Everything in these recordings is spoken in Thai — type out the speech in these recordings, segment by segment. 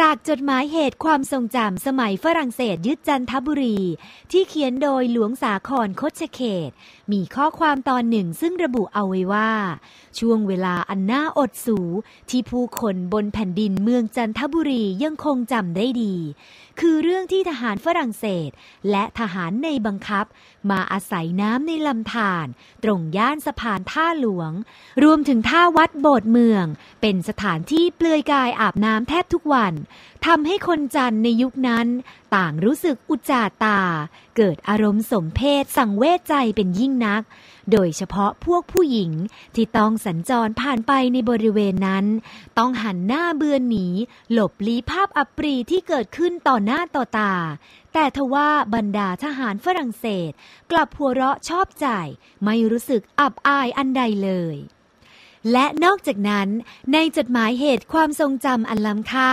จากจดหมายเหตุความทรงจำสมัยฝรั่งเศสยึดจันทบุรี ที่เขียนโดยหลวงสาครคชเขต มีข้อความตอนหนึ่งซึ่งระบุเอาไว้ว่า ช่วงเวลาอันน่าอดสู ที่ผู้คนบนแผ่นดินเมืองจันทบุรียังคงจำได้ดี คือเรื่องที่ทหารฝรั่งเศส และทหารในบังคับ มาอาศัยน้ำในลำธารตรงย่านสะพานท่าหลวง รวมถึงท่าวัดโบสถ์เมือง เป็นสถานที่เปลือยกายอาบน้ำแทบทุกวันทำให้คนจันในยุคนั้น ต่างรู้สึกอุจจาตา เกิดอารมณ์สมเพศสังเวชใจเป็นยิ่งนัก โดยเฉพาะพวกผู้หญิงที่ต้องสัญจรผ่านไปในบริเวณนั้น ต้องหันหน้าเบือนหนี หลบลี้ภาพอัปรีที่เกิดขึ้นต่อหน้าต่อตา แต่ทว่าบรรดาทหารฝรั่งเศส กลับหัวเราะชอบใจ ไม่รู้สึกอับอายอันใดเลย และนอกจากนั้น ในจดหมายเหตุความทรงจำอันล้ำค่า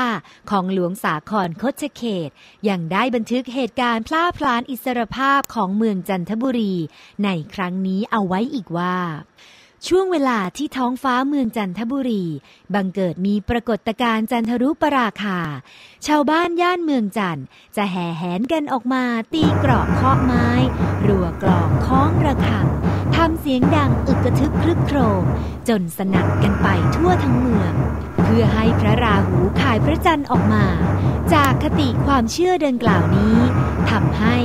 ของหลวงสาครคชเขต ยังได้บันทึกเหตุการณ์พล่าพลานอิสรภาพของเมืองจันทบุรี ในครั้งนี้เอาไว้อีกว่า ช่วงเวลาที่ท้องฟ้าเมืองจันทบุรี บังเกิดมีปรากฏการณ์จันทรุปราคา ชาวบ้านย่านเมืองจันทร์จะแห่แหนกันออกมาตีกรอกเคาะไม้ รัวกลองคล้องระฆังทำเสียงดังอึกกระทึกครึกโครม จนสนั่นกันไปทั่วทั้งเมือง เพื่อให้พระราหูขายพระจันทร์ออกมา จากคติความเชื่อดังกล่าวนี้ทำให้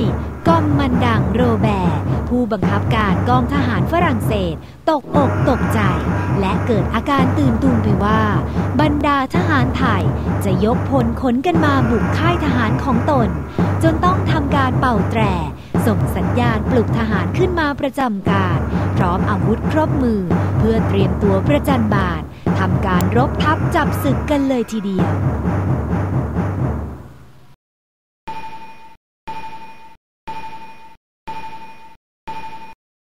กอมมันดังโรแบร์ ผู้บังคับการกองทหารฝรั่งเศส ตกอกตกใจ และเกิดอาการตื่นตูมไปว่า บรรดาทหารไทยจะยกพลขนกันมาบุกค่ายทหารของตน จนต้องทำการเป่าแตร ส่งสัญญาณปลุกทหารขึ้นมาประจำการ พร้อมอาวุธครบมือ เพื่อเตรียมตัวประจันบานทำการรบทับจับศึกกันเลยทีเดียว